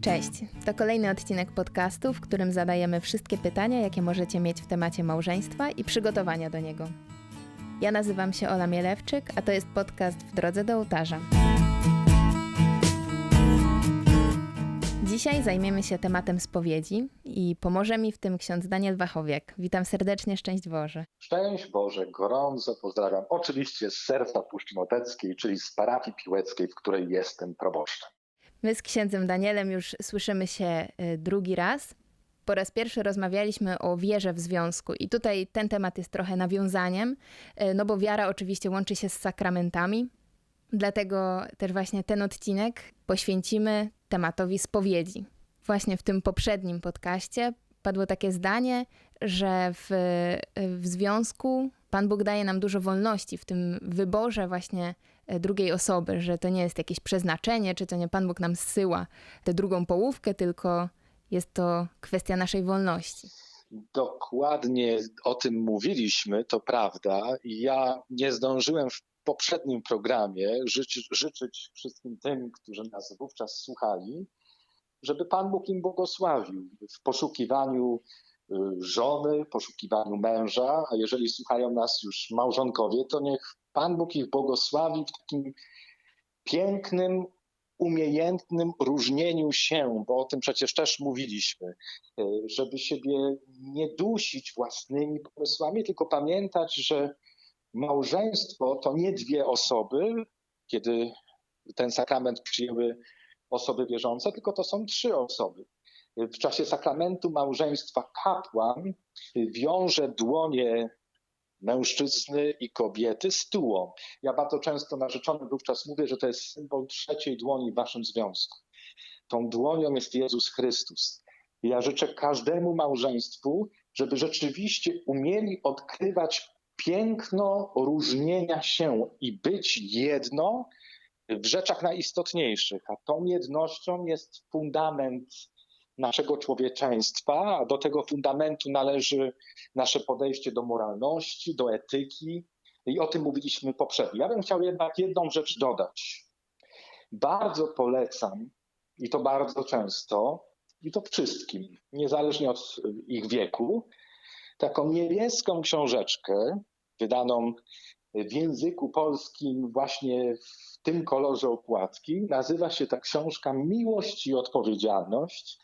Cześć, to kolejny odcinek podcastu, w którym zadajemy wszystkie pytania, jakie możecie mieć w temacie małżeństwa i przygotowania do niego. Ja nazywam się Ola Mielewczyk, a to jest podcast W drodze do ołtarza. Dzisiaj zajmiemy się tematem spowiedzi i pomoże mi w tym ksiądz Daniel Wachowiak. Witam serdecznie, szczęść Boże. Szczęść Boże, gorąco pozdrawiam. Oczywiście z serca Puszczy Moteckiej, czyli z parafii piłeckiej, w której jestem proboszczem. My z księdzem Danielem już słyszymy się y, drugi raz. Po raz pierwszy rozmawialiśmy o wierze w związku, i tutaj ten temat jest trochę nawiązaniem, y, no bo wiara oczywiście łączy się z sakramentami. Dlatego też właśnie ten odcinek poświęcimy tematowi spowiedzi. Właśnie w tym poprzednim podcaście padło takie zdanie, że w, w związku Pan Bóg daje nam dużo wolności w tym wyborze właśnie e, drugiej osoby, że to nie jest jakieś przeznaczenie, czy to nie Pan Bóg nam zsyła tę drugą połówkę, tylko jest to kwestia naszej wolności. Dokładnie o tym mówiliśmy, to prawda. Ja nie zdążyłem w poprzednim programie życzyć, życzyć wszystkim tym, którzy nas wówczas słuchali, żeby Pan Bóg im błogosławił w poszukiwaniu y, żony, poszukiwaniu męża, a jeżeli słuchają nas już małżonkowie, to niech Pan Bóg ich błogosławi w takim pięknym, umiejętnym różnieniu się, bo o tym przecież też mówiliśmy, y, żeby siebie nie dusić własnymi pomysłami, tylko pamiętać, że Małżeństwo to nie dwie osoby, kiedy ten sakrament przyjęły osoby wierzące, tylko to są trzy osoby. W czasie sakramentu małżeństwa kapłan wiąże dłonie mężczyzny i kobiety z tułą. Ja bardzo często narzeczony wówczas mówię, że to jest symbol trzeciej dłoni w waszym związku. Tą dłonią jest Jezus Chrystus. Ja życzę każdemu małżeństwu, żeby rzeczywiście umieli odkrywać piękno różnienia się i być jedno w rzeczach najistotniejszych. A tą jednością jest fundament naszego człowieczeństwa, a do tego fundamentu należy nasze podejście do moralności, do etyki. I o tym mówiliśmy poprzednio. Ja bym chciał jednak jedną rzecz dodać. Bardzo polecam, i to bardzo często, i to wszystkim, niezależnie od ich wieku, taką niebieską książeczkę wydaną w języku polskim właśnie w tym kolorze okładki. Nazywa się ta książka Miłość i Odpowiedzialność.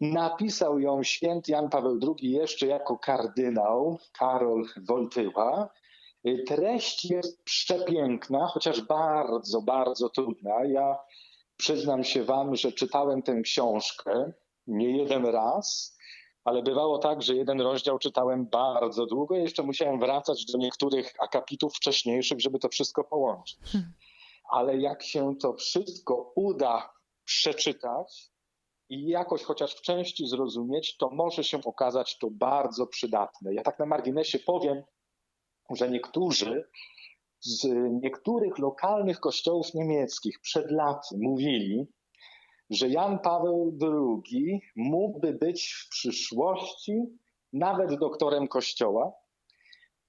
Napisał ją święty Jan Paweł II jeszcze jako kardynał Karol Wojtyła. Treść jest przepiękna, chociaż bardzo, bardzo trudna. Ja przyznam się Wam, że czytałem tę książkę nie jeden raz ale bywało tak, że jeden rozdział czytałem bardzo długo i jeszcze musiałem wracać do niektórych akapitów wcześniejszych, żeby to wszystko połączyć. Hmm. Ale jak się to wszystko uda przeczytać i jakoś chociaż w części zrozumieć, to może się okazać to bardzo przydatne. Ja tak na marginesie powiem, że niektórzy z niektórych lokalnych kościołów niemieckich przed laty mówili, że Jan Paweł II mógłby być w przyszłości nawet doktorem Kościoła,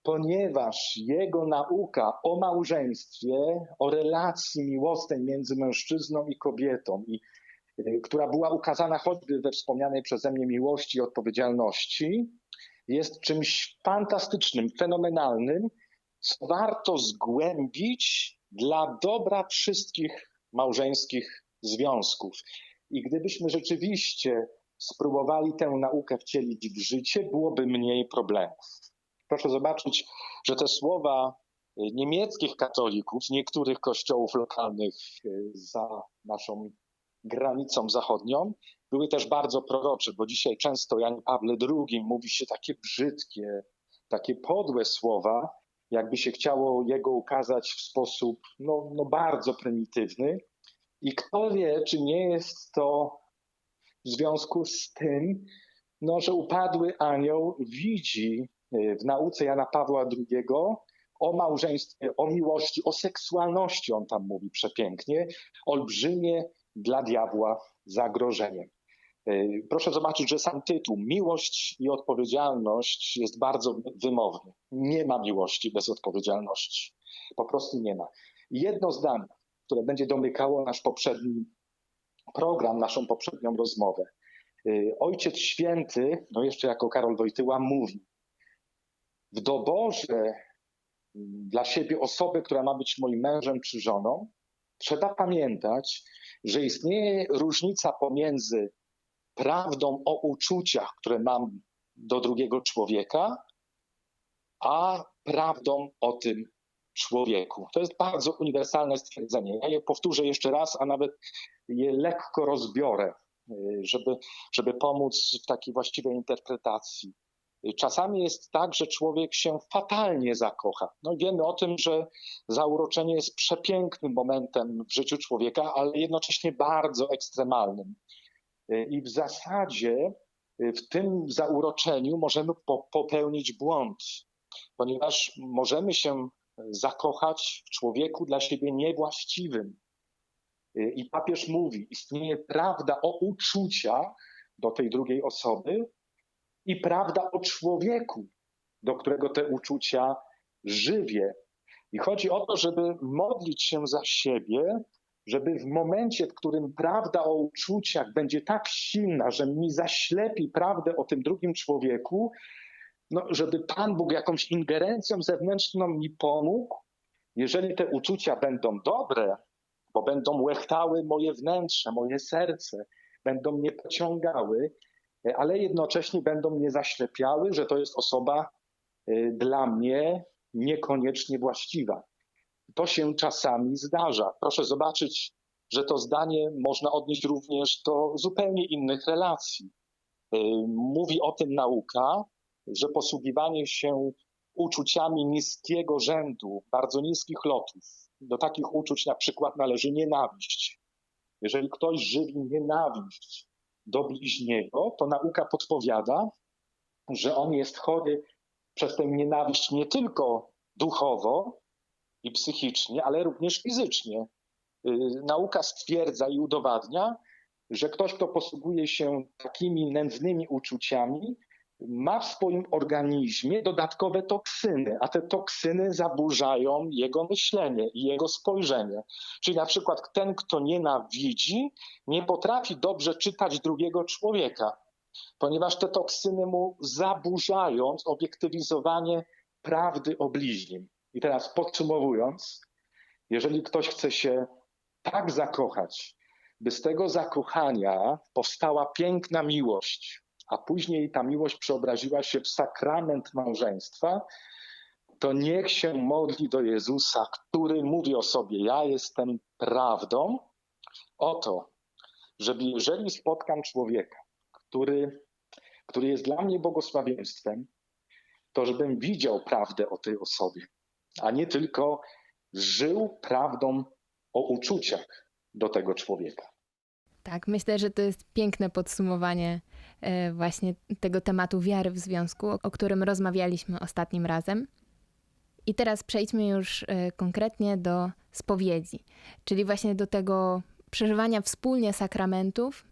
ponieważ jego nauka o małżeństwie, o relacji miłosnej między mężczyzną i kobietą, i, która była ukazana choćby we wspomnianej przeze mnie miłości i odpowiedzialności, jest czymś fantastycznym, fenomenalnym, co warto zgłębić dla dobra wszystkich małżeńskich związków. I gdybyśmy rzeczywiście spróbowali tę naukę wcielić w życie, byłoby mniej problemów. Proszę zobaczyć, że te słowa niemieckich katolików, niektórych kościołów lokalnych e, za naszą granicą zachodnią, były też bardzo prorocze, bo dzisiaj często Jan Pawle II mówi się takie brzydkie, takie podłe słowa, jakby się chciało jego ukazać w sposób no, no bardzo prymitywny, i kto wie, czy nie jest to w związku z tym, no, że upadły anioł widzi e, w nauce Jana Pawła II o małżeństwie, o miłości, o seksualności, on tam mówi przepięknie, olbrzymie dla diabła zagrożenie. E, proszę zobaczyć, że sam tytuł Miłość i odpowiedzialność jest bardzo wymowny. Nie ma miłości bez odpowiedzialności. Po prostu nie ma. Jedno zdanie które będzie domykało nasz poprzedni program, naszą poprzednią rozmowę. Y, Ojciec Święty, no jeszcze jako Karol Wojtyła, mówi: W doborze dla siebie osoby, która ma być moim mężem czy żoną, trzeba pamiętać, że istnieje różnica pomiędzy prawdą o uczuciach, które mam do drugiego człowieka, a prawdą o tym człowieku. To jest bardzo uniwersalne stwierdzenie. Ja je powtórzę jeszcze raz, a nawet je lekko rozbiorę, y, żeby, żeby pomóc w takiej właściwej interpretacji. Czasami jest tak, że człowiek się fatalnie zakocha. No wiemy o tym, że zauroczenie jest przepięknym momentem w życiu człowieka, ale jednocześnie bardzo ekstremalnym. I w zasadzie w tym zauroczeniu możemy po, popełnić błąd, ponieważ możemy się zakochać w człowieku dla siebie niewłaściwym. I papież mówi, istnieje prawda o uczuciach do tej drugiej osoby i prawda o człowieku, do którego te uczucia żywię. I chodzi o to, żeby modlić się za siebie, żeby w momencie, w którym prawda o uczuciach będzie tak silna, że mi zaślepi prawdę o tym drugim człowieku, no, żeby Pan Bóg jakąś ingerencją zewnętrzną mi pomógł, jeżeli te uczucia będą dobre, bo będą łechtały moje wnętrze, moje serce, będą mnie pociągały, ale jednocześnie będą mnie zaślepiały, że to jest osoba y, dla mnie niekoniecznie właściwa. To się czasami zdarza. Proszę zobaczyć, że to zdanie można odnieść również do zupełnie innych relacji. Y, Mówi o tym nauka, że posługiwanie się uczuciami niskiego rzędu, bardzo niskich lotów, do takich uczuć na przykład należy nienawiść. Jeżeli ktoś żywi nienawiść do bliźniego, to nauka podpowiada, że on jest chory przez tę nienawiść nie tylko duchowo i psychicznie, ale również fizycznie. Y, Nauka stwierdza i udowadnia, że ktoś, kto posługuje się takimi nędznymi uczuciami, ma w swoim organizmie dodatkowe toksyny, a te toksyny zaburzają jego myślenie i jego spojrzenie. Czyli na przykład ten, kto nienawidzi, nie potrafi dobrze czytać drugiego człowieka, ponieważ te toksyny mu zaburzają zobiektywizowanie prawdy o bliźnim. I teraz podsumowując, jeżeli ktoś chce się tak zakochać, by z tego zakochania powstała piękna miłość, a później ta miłość przeobraziła się w sakrament małżeństwa, to niech się modli do Jezusa, który mówi o sobie: Ja jestem prawdą, o to, żeby jeżeli spotkam człowieka, który, który jest dla mnie błogosławieństwem, to żebym widział prawdę o tej osobie, a nie tylko żył prawdą o uczuciach do tego człowieka. Tak, myślę, że to jest piękne podsumowanie właśnie tego tematu wiary w związku, o którym rozmawialiśmy ostatnim razem. I teraz przejdźmy już e, konkretnie do spowiedzi, czyli właśnie do tego przeżywania wspólnie sakramentów.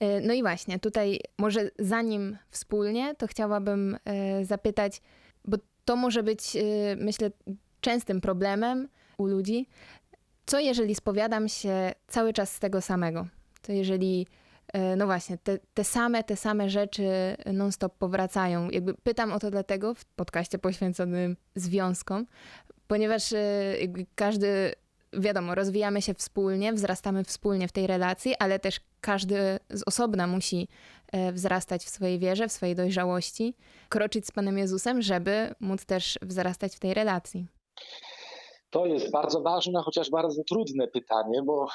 E, No i właśnie, tutaj może zanim wspólnie, to chciałabym e, zapytać, bo to może być, e, myślę, częstym problemem u ludzi. Co jeżeli spowiadam się cały czas z tego samego? To jeżeli, e, no właśnie, te, te same, te same rzeczy non-stop powracają. Jakby pytam o to dlatego w podcaście poświęconym związkom, ponieważ e, każdy, wiadomo, rozwijamy się wspólnie, wzrastamy wspólnie w tej relacji, ale też każdy z osobna musi e, wzrastać w swojej wierze, w swojej dojrzałości, kroczyć z Panem Jezusem, żeby móc też wzrastać w tej relacji. To jest bardzo ważne, chociaż bardzo trudne pytanie, bo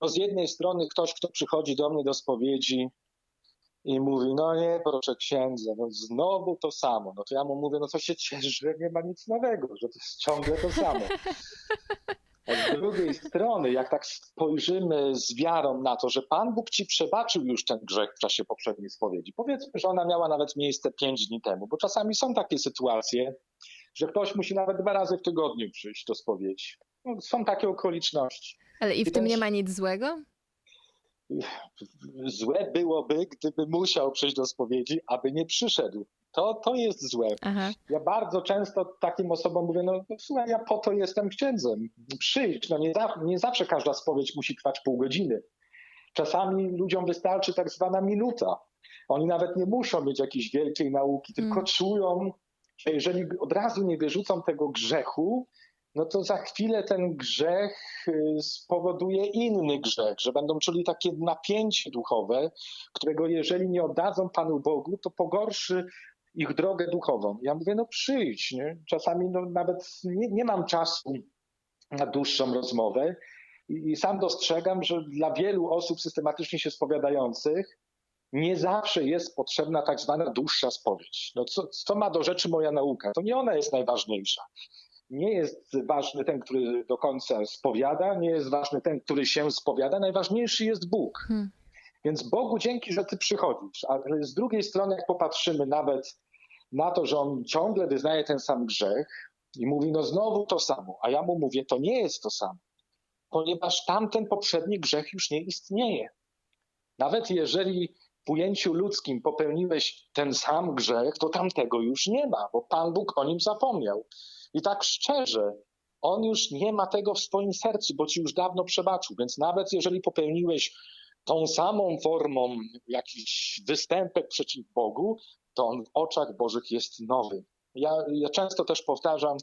no z jednej strony ktoś, kto przychodzi do mnie do spowiedzi i mówi, no nie, proszę księdza, no znowu to samo. No to ja mu mówię, no to się ciesz, że nie ma nic nowego, że to jest ciągle to samo. A z drugiej strony, jak tak spojrzymy z wiarą na to, że Pan Bóg ci przebaczył już ten grzech w czasie poprzedniej spowiedzi, powiedzmy, że ona miała nawet miejsce pięć dni temu, bo czasami są takie sytuacje, że ktoś musi nawet dwa razy w tygodniu przyjść do spowiedzi. No, są takie okoliczności. Ale i w I tym też- nie ma nic złego? Złe byłoby, gdyby musiał przyjść do spowiedzi, aby nie przyszedł. To, to jest złe. Aha. Ja bardzo często takim osobom mówię, no, no słuchaj, ja po to jestem księdzem. Przyjdź, no nie, za, nie zawsze każda spowiedź musi trwać pół godziny. Czasami ludziom wystarczy tak zwana minuta. Oni nawet nie muszą mieć jakiejś wielkiej nauki, tylko Mm. czują, że jeżeli od razu nie wyrzucą tego grzechu, no to za chwilę ten grzech y, spowoduje inny grzech, że będą czuli takie napięcie duchowe, którego jeżeli nie oddadzą Panu Bogu, to pogorszy ich drogę duchową. Ja mówię, no przyjdź. Nie? Czasami no, nawet nie, nie mam czasu na dłuższą rozmowę i, i sam dostrzegam, że dla wielu osób systematycznie się spowiadających nie zawsze jest potrzebna tak zwana dłuższa spowiedź. No co, co ma do rzeczy moja nauka? To nie ona jest najważniejsza. Nie jest ważny ten, który do końca spowiada, nie jest ważny ten, który się spowiada, najważniejszy jest Bóg. Hmm. Więc Bogu dzięki, że ty przychodzisz. Ale z drugiej strony, jak popatrzymy nawet na to, że on ciągle wyznaje ten sam grzech i mówi, no znowu to samo, a ja mu mówię, to nie jest to samo, ponieważ tamten poprzedni grzech już nie istnieje. Nawet jeżeli w ujęciu ludzkim popełniłeś ten sam grzech, to tamtego już nie ma, bo Pan Bóg o nim zapomniał. I tak szczerze, on już nie ma tego w swoim sercu, bo ci już dawno przebaczył. Więc nawet jeżeli popełniłeś tą samą formą jakiś występek przeciw Bogu, to on w oczach Bożych jest nowy. Ja, ja często też powtarzam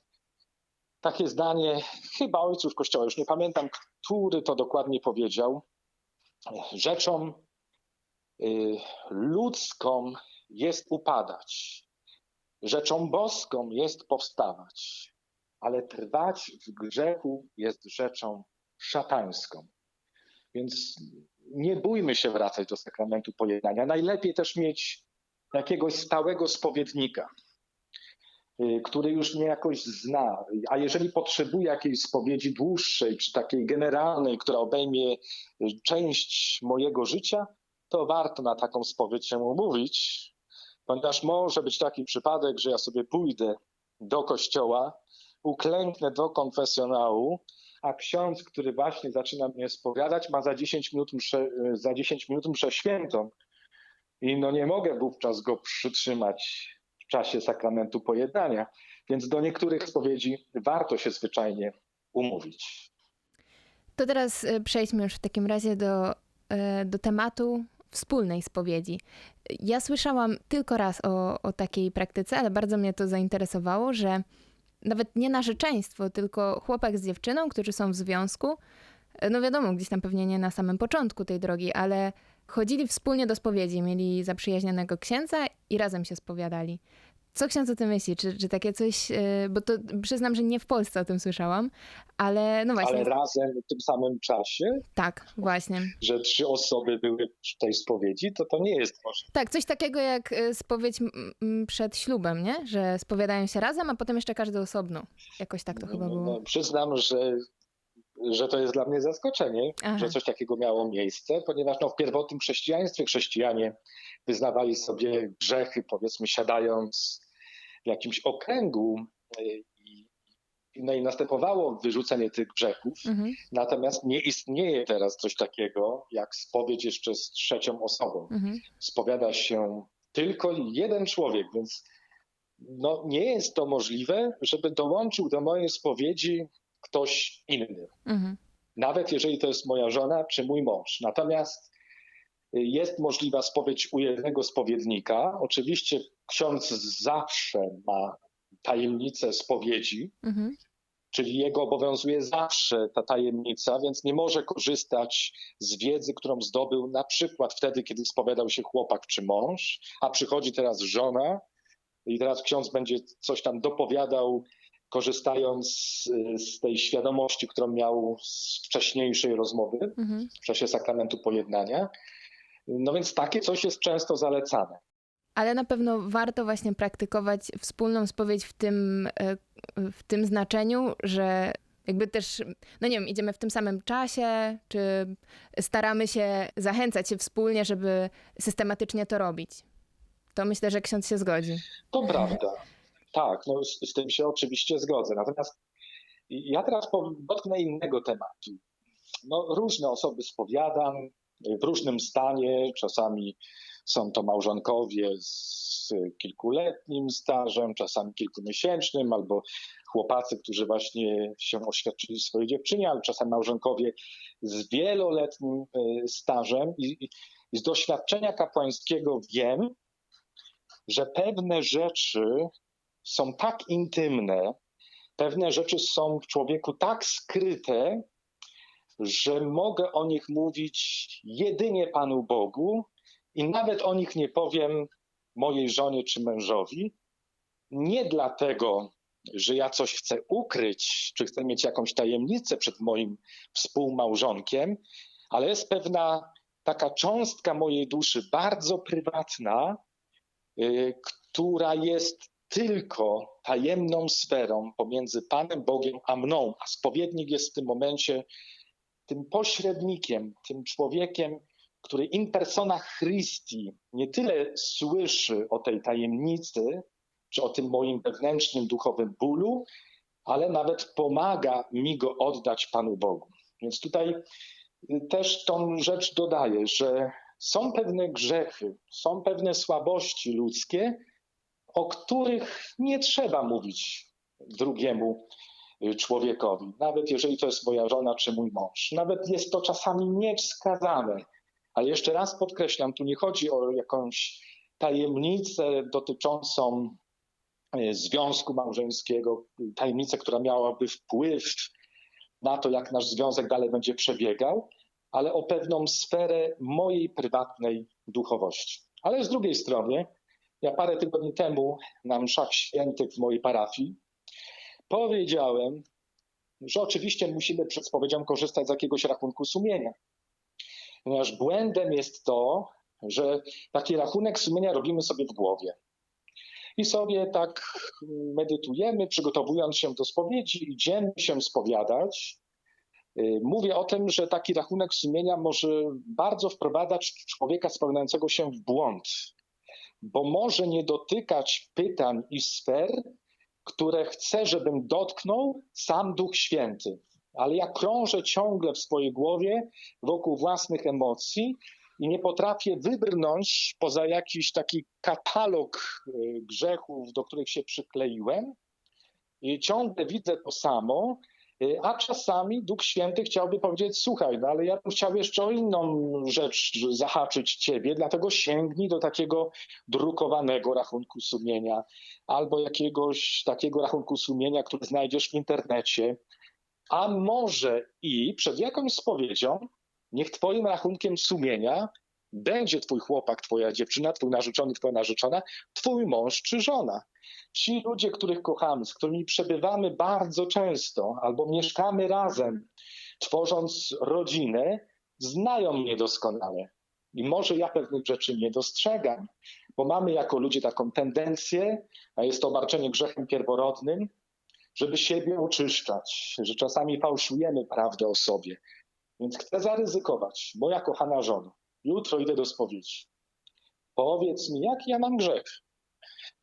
takie zdanie, chyba ojców Kościoła, już nie pamiętam, który to dokładnie powiedział. Rzeczą y, ludzką jest upadać, rzeczą boską jest powstawać, ale trwać w grzechu jest rzeczą szatańską. Więc nie bójmy się wracać do sakramentu pojednania. Najlepiej też mieć jakiegoś stałego spowiednika, y, który już mnie jakoś zna. A jeżeli potrzebuje jakiejś spowiedzi dłuższej, czy takiej generalnej, która obejmie y, część mojego życia, to warto na taką spowiedź się umówić, ponieważ może być taki przypadek, że ja sobie pójdę do kościoła, uklęknę do konfesjonału, a ksiądz, który właśnie zaczyna mnie spowiadać, ma za 10 minut mszę, za 10 minut mszę świętą. I no nie mogę wówczas go przytrzymać w czasie sakramentu pojednania. Więc do niektórych spowiedzi warto się zwyczajnie umówić. To teraz e, przejdźmy już w takim razie do, e, do tematu wspólnej spowiedzi. Ja słyszałam tylko raz o, o takiej praktyce, ale bardzo mnie to zainteresowało, że nawet nie narzeczeństwo, tylko chłopak z dziewczyną, którzy są w związku, no wiadomo, gdzieś tam pewnie nie na samym początku tej drogi, ale chodzili wspólnie do spowiedzi, mieli zaprzyjaźnionego księdza i razem się spowiadali. Co ksiądz o tym myśli? Czy, czy takie coś, e, bo to przyznam, że nie w Polsce o tym słyszałam, ale no właśnie, Ale razem w tym samym czasie, tak, właśnie. że trzy osoby były w tej spowiedzi, to to nie jest możliwe. Tak, coś takiego jak e, spowiedź przed ślubem, nie? Że spowiadają się razem, a potem jeszcze każdy osobno. Jakoś tak to chyba No, było. no, przyznam, że, że to jest dla mnie zaskoczenie, Aha. że coś takiego miało miejsce, ponieważ no, w pierwotnym chrześcijaństwie chrześcijanie wyznawali sobie grzechy, powiedzmy, siadając w jakimś okręgu i, no i następowało wyrzucenie tych grzechów. Mhm, Natomiast nie istnieje teraz coś takiego jak spowiedź jeszcze z trzecią osobą. mhm, Spowiada się tylko jeden człowiek, więc no, nie jest to możliwe, żeby dołączył do mojej spowiedzi ktoś inny. mhm, Nawet jeżeli to jest moja żona czy mój mąż. Natomiast y, jest możliwa spowiedź u jednego spowiednika. Oczywiście ksiądz zawsze ma tajemnicę spowiedzi, mhm, czyli jego obowiązuje zawsze ta tajemnica, więc nie może korzystać z wiedzy, którą zdobył na przykład wtedy, kiedy spowiadał się chłopak czy mąż, a przychodzi teraz żona i teraz ksiądz będzie coś tam dopowiadał, korzystając z, tej świadomości, którą miał z wcześniejszej rozmowy mhm. w czasie sakramentu pojednania. No więc takie coś jest często zalecane. Ale na pewno warto właśnie praktykować wspólną spowiedź w tym, e, w tym znaczeniu, że jakby też, no nie wiem, idziemy w tym samym czasie, czy staramy się zachęcać się wspólnie, żeby systematycznie to robić. To myślę, że ksiądz się zgodzi. To prawda. Tak, no z, z tym się oczywiście zgodzę. Natomiast ja teraz dotknę innego tematu. No, różne osoby spowiadam w różnym stanie, czasami Są to małżonkowie z kilkuletnim stażem, czasami kilkumiesięcznym, albo chłopacy, którzy właśnie się oświadczyli swojej dziewczynie, ale czasami małżonkowie z wieloletnim y, stażem. I- i z doświadczenia kapłańskiego wiem, że pewne rzeczy są tak intymne, pewne rzeczy są w człowieku tak skryte, że mogę o nich mówić jedynie Panu Bogu i nawet o nich nie powiem mojej żonie czy mężowi. Nie dlatego, że ja coś chcę ukryć, czy chcę mieć jakąś tajemnicę przed moim współmałżonkiem, ale jest pewna taka cząstka mojej duszy, bardzo prywatna, y, która jest tylko tajemną sferą pomiędzy Panem Bogiem a mną, a spowiednik jest w tym momencie tym pośrednikiem, tym człowiekiem, który in persona Christi nie tyle słyszy o tej tajemnicy, czy o tym moim wewnętrznym duchowym bólu, ale nawet pomaga mi go oddać Panu Bogu. Więc tutaj y, też tą rzecz dodaję, że są pewne grzechy, są pewne słabości ludzkie, o których nie trzeba mówić drugiemu y, człowiekowi, nawet jeżeli to jest moja żona czy mój mąż. Nawet jest to czasami niewskazane. Ale jeszcze raz podkreślam, tu nie chodzi o jakąś tajemnicę dotyczącą y, związku małżeńskiego, tajemnicę, która miałaby wpływ na to, jak nasz związek dalej będzie przebiegał, ale o pewną sferę mojej prywatnej duchowości. Ale z drugiej strony, ja parę tygodni temu na mszach świętych w mojej parafii powiedziałem, że oczywiście musimy przed spowiedzią korzystać z jakiegoś rachunku sumienia. Ponieważ błędem jest to, że taki rachunek sumienia robimy sobie w głowie. I sobie tak medytujemy, przygotowując się do spowiedzi, idziemy się spowiadać. Y, Mówię o tym, że taki rachunek sumienia może bardzo wprowadzać człowieka spowiadającego się w błąd, bo może nie dotykać pytań i sfer, które chcę, żebym dotknął sam Duch Święty. Ale ja krążę ciągle w swojej głowie wokół własnych emocji i nie potrafię wybrnąć poza jakiś taki katalog y, grzechów, do których się przykleiłem. I ciągle widzę to samo, y, a czasami Duch Święty chciałby powiedzieć: Słuchaj, no ale ja bym chciał jeszcze o inną rzecz zahaczyć ciebie, dlatego sięgnij do takiego drukowanego rachunku sumienia albo jakiegoś takiego rachunku sumienia, który znajdziesz w internecie. A może i przed jakąś spowiedzią, niech Twoim rachunkiem sumienia będzie Twój chłopak, Twoja dziewczyna, Twój narzeczony, Twoja narzeczona, Twój mąż czy żona. Ci ludzie, których kochamy, z którymi przebywamy bardzo często albo mieszkamy razem, tworząc rodzinę, znają mnie doskonale. I może ja pewnych rzeczy nie dostrzegam, bo mamy jako ludzie taką tendencję, a jest to obarczenie grzechem pierworodnym, żeby siebie oczyszczać, że czasami fałszujemy prawdę o sobie. Więc chcę zaryzykować, moja kochana żona, jutro idę do spowiedzi. Powiedz mi, jaki ja mam grzech.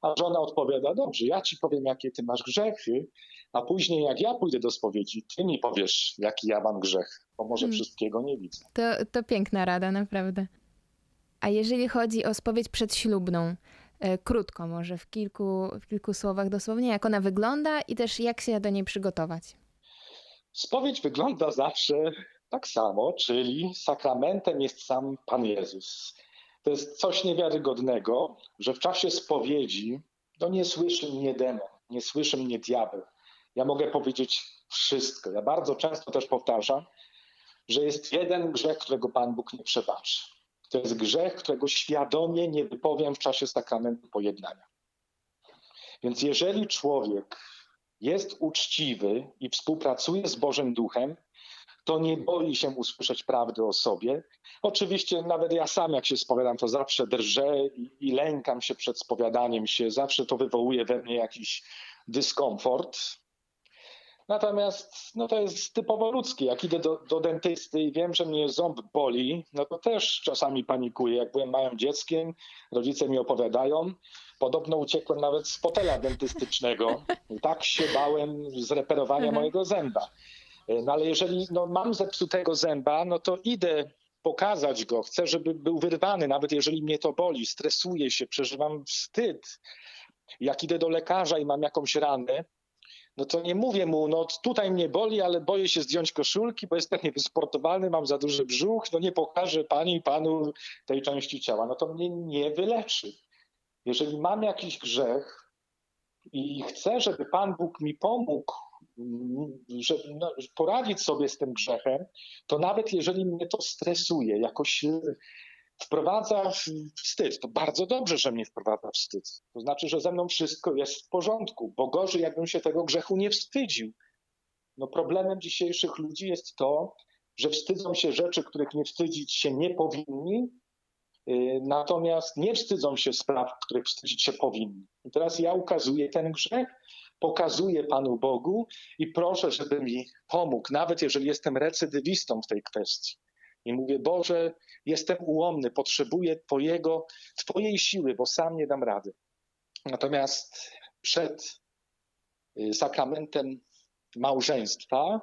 A żona odpowiada, dobrze, ja ci powiem, jakie ty masz grzechy, a później jak ja pójdę do spowiedzi, ty mi powiesz, jaki ja mam grzech, bo może Hmm. wszystkiego nie widzę. To, to piękna rada, naprawdę. A jeżeli chodzi o spowiedź przedślubną, krótko może, w kilku, w kilku słowach dosłownie, jak ona wygląda i też jak się do niej przygotować. Spowiedź wygląda zawsze tak samo, czyli sakramentem jest sam Pan Jezus. To jest coś niewiarygodnego, że w czasie spowiedzi to nie słyszy mnie demon, nie słyszy mnie diabeł. Ja mogę powiedzieć wszystko. Ja bardzo często też powtarzam, że jest jeden grzech, którego Pan Bóg nie przebaczy. To jest grzech, którego świadomie nie wypowiem w czasie sakramentu pojednania. Więc jeżeli człowiek jest uczciwy i współpracuje z Bożym Duchem, to nie boi się usłyszeć prawdy o sobie. Oczywiście nawet ja sam, jak się spowiadam, to zawsze drżę i, lękam się przed spowiadaniem się. Zawsze to wywołuje we mnie jakiś dyskomfort. Natomiast no to jest typowo ludzkie. Jak idę do, do dentysty i wiem, że mnie ząb boli, no to też czasami panikuję. Jak byłem małym dzieckiem, rodzice mi opowiadają, podobno uciekłem nawet z fotela dentystycznego. I tak się bałem zreperowania Mhm. mojego zęba. No ale jeżeli no, mam zepsutego zęba, no to idę pokazać go, chcę, żeby był wyrwany, nawet jeżeli mnie to boli, stresuję się, przeżywam wstyd. Jak idę do lekarza i mam jakąś ranę, no to nie mówię mu, no tutaj mnie boli, ale boję się zdjąć koszulki, bo jestem niewysportowany, mam za duży brzuch, no nie pokażę pani i panu tej części ciała. No to mnie nie wyleczy. Jeżeli mam jakiś grzech i chcę, żeby Pan Bóg mi pomógł, mm, żeby no, poradzić sobie z tym grzechem, to nawet jeżeli mnie to stresuje, jakoś wprowadza wstyd, to bardzo dobrze, że mnie wprowadza wstyd. To znaczy, że ze mną wszystko jest w porządku, bo gorzej, jakbym się tego grzechu nie wstydził. No problemem dzisiejszych ludzi jest to, że wstydzą się rzeczy, których nie wstydzić się nie powinni, y, natomiast nie wstydzą się spraw, których wstydzić się powinni. I teraz ja ukazuję ten grzech, pokazuję Panu Bogu i proszę, żeby mi pomógł, nawet jeżeli jestem recydywistą w tej kwestii. I mówię, Boże, jestem ułomny, potrzebuję Twojego, Twojej siły, bo sam nie dam rady. Natomiast przed y, sakramentem małżeństwa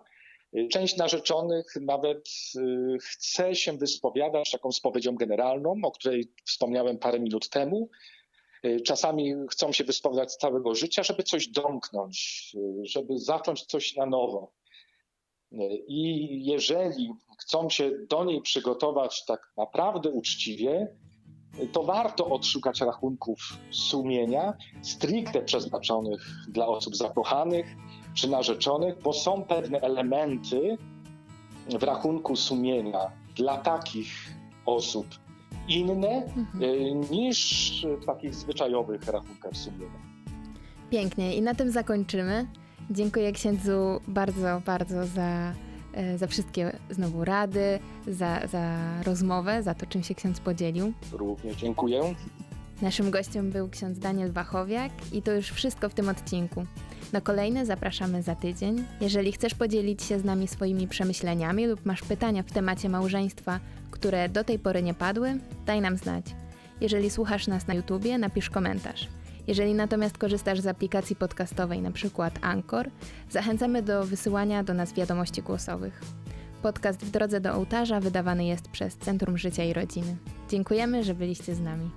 y, część narzeczonych nawet y, chce się wyspowiadać taką spowiedzią generalną, o której wspomniałem parę minut temu. Czasami chcą się wyspowiadać z całego życia, żeby coś domknąć, żeby zacząć coś na nowo. I jeżeli chcą się do niej przygotować tak naprawdę uczciwie, to warto odszukać rachunków sumienia stricte przeznaczonych dla osób zakochanych czy narzeczonych, bo są pewne elementy w rachunku sumienia dla takich osób inne Mhm. y, niż w takich zwyczajowych rachunkach sumienia. Pięknie i na tym zakończymy. Dziękuję księdzu bardzo, bardzo za, e, za wszystkie znowu rady, za, za rozmowę, za to, czym się ksiądz podzielił. Również dziękuję. Naszym gościem był ksiądz Daniel Wachowiak i to już wszystko w tym odcinku. Na kolejny zapraszamy za tydzień. Jeżeli chcesz podzielić się z nami swoimi przemyśleniami lub masz pytania w temacie małżeństwa, które do tej pory nie padły, daj nam znać. Jeżeli słuchasz nas na YouTubie, napisz komentarz. Jeżeli natomiast korzystasz z aplikacji podcastowej, np. Anchor, zachęcamy do wysyłania do nas wiadomości głosowych. Podcast w drodze do ołtarza wydawany jest przez Centrum Życia i Rodziny. Dziękujemy, że byliście z nami.